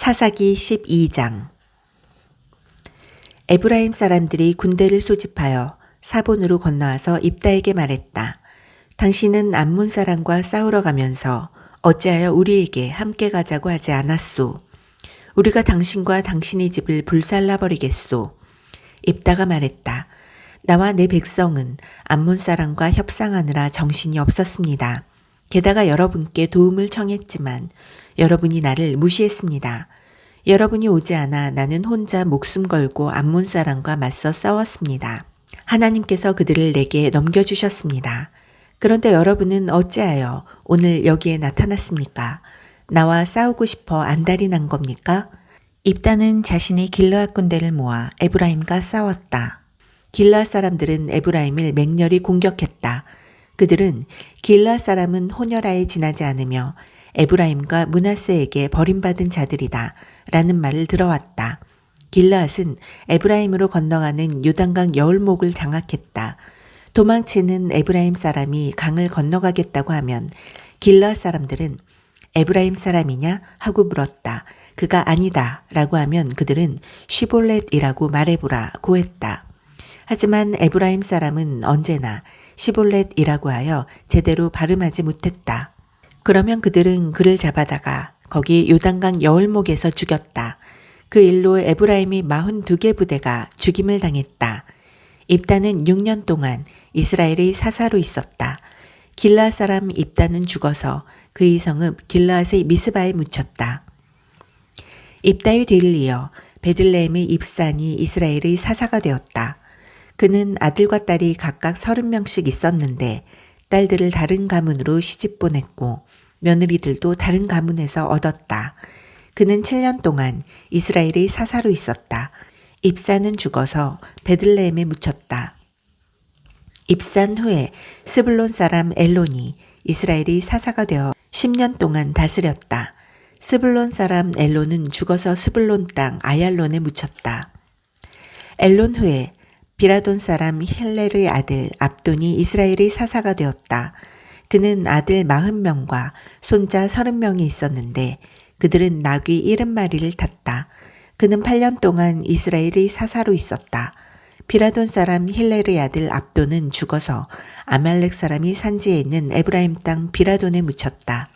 사사기 12장 에브라임 사람들이 군대를 소집하여 사본으로 건너와서 입다에게 말했다. 당신은 암몬 사람과 싸우러 가면서 어찌하여 우리에게 함께 가자고 하지 않았소? 우리가 당신과 당신의 집을 불살라 버리겠소. 입다가 말했다. 나와 내 백성은 암몬 사람과 협상하느라 정신이 없었습니다. 게다가 여러분께 도움을 청했지만 여러분이 나를 무시했습니다. 여러분이 오지 않아 나는 혼자 목숨 걸고 암몬 사람과 맞서 싸웠습니다. 하나님께서 그들을 내게 넘겨주셨습니다. 그런데 여러분은 어찌하여 오늘 여기에 나타났습니까? 나와 싸우고 싶어 안달이 난 겁니까? 입다는 자신의 길르앗 군대를 모아 에브라임과 싸웠다. 길르앗 사람들은 에브라임을 맹렬히 공격했다. 그들은 길르앗 사람은 호녀라에 지나지 않으며 에브라임과 문하세에게 버림받은 자들이다. 라는 말을 들어왔다. 길르앗은 에브라임으로 건너가는 요단강 여울목을 장악했다. 도망치는 에브라임 사람이 강을 건너가겠다고 하면 길르앗 사람들은 에브라임 사람이냐 하고 물었다. 그가 아니다 라고 하면 그들은 시볼렛이라고 말해보라 고 했다. 하지만 에브라임 사람은 언제나 시볼렛이라고 하여 제대로 발음하지 못했다. 그러면 그들은 그를 잡아다가 거기 요단강 여울목에서 죽였다. 그 일로 에브라임이 42개 부대가 죽임을 당했다. 입다는 6년 동안 이스라엘의 사사로 있었다. 길라 사람 입다는 죽어서 그 이성읍 길라앗의 미스바에 묻혔다. 입다의 뒤를 이어 베들레헴의 입산이 이스라엘의 사사가 되었다. 그는 아들과 딸이 각각 30명씩 있었는데 딸들을 다른 가문으로 시집 보냈고 며느리들도 다른 가문에서 얻었다. 그는 7년 동안 이스라엘의 사사로 있었다. 입산은 죽어서 베들레헴에 묻혔다. 입산 후에 스불론 사람 엘론이 이스라엘의 사사가 되어 10년 동안 다스렸다. 스불론 사람 엘론은 죽어서 스불론 땅 아얄론에 묻혔다. 엘론 후에 비라돈 사람 헬렐의 아들 압돈이 이스라엘의 사사가 되었다. 그는 아들 40명과 손자 30명이 있었는데 그들은 나귀 70마리를 탔다. 그는 8년 동안 이스라엘의 사사로 있었다. 비라돈 사람 힐렐의 아들 압돈은 죽어서 아말렉 사람이 산지에 있는 에브라임 땅 비라돈에 묻혔다.